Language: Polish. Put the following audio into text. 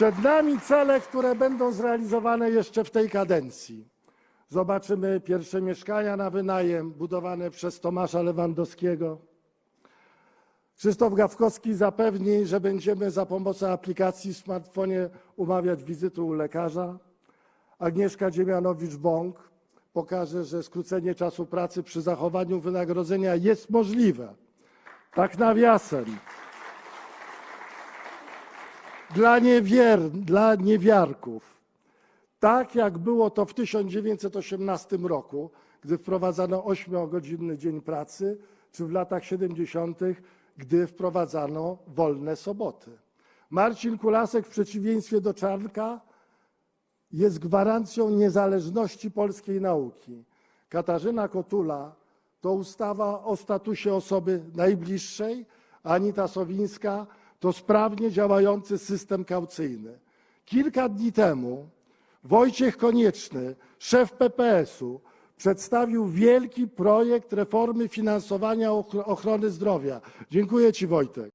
Przed nami cele, które będą zrealizowane jeszcze w tej kadencji. Zobaczymy pierwsze mieszkania na wynajem budowane przez Tomasza Lewandowskiego. Krzysztof Gawkowski zapewni, że będziemy za pomocą aplikacji w smartfonie umawiać wizyty u lekarza. Agnieszka Dziemianowicz-Bąk pokaże, że skrócenie czasu pracy przy zachowaniu wynagrodzenia jest możliwe. Tak nawiasem. Dla, niewier, dla niewiarków. Tak jak było to w 1918 roku, gdy wprowadzano 8-godzinny dzień pracy, czy w latach 70., gdy wprowadzano wolne soboty. Marcin Kulasek w przeciwieństwie do Czarnka jest gwarancją niezależności polskiej nauki. Katarzyna Kotula to ustawa o statusie osoby najbliższej, Anita Sowińska to sprawnie działający system kaucyjny. Kilka dni temu Wojciech Konieczny, szef PPS-u, przedstawił wielki projekt reformy finansowania ochro- ochrony zdrowia. Dziękuję Ci, Wojtek.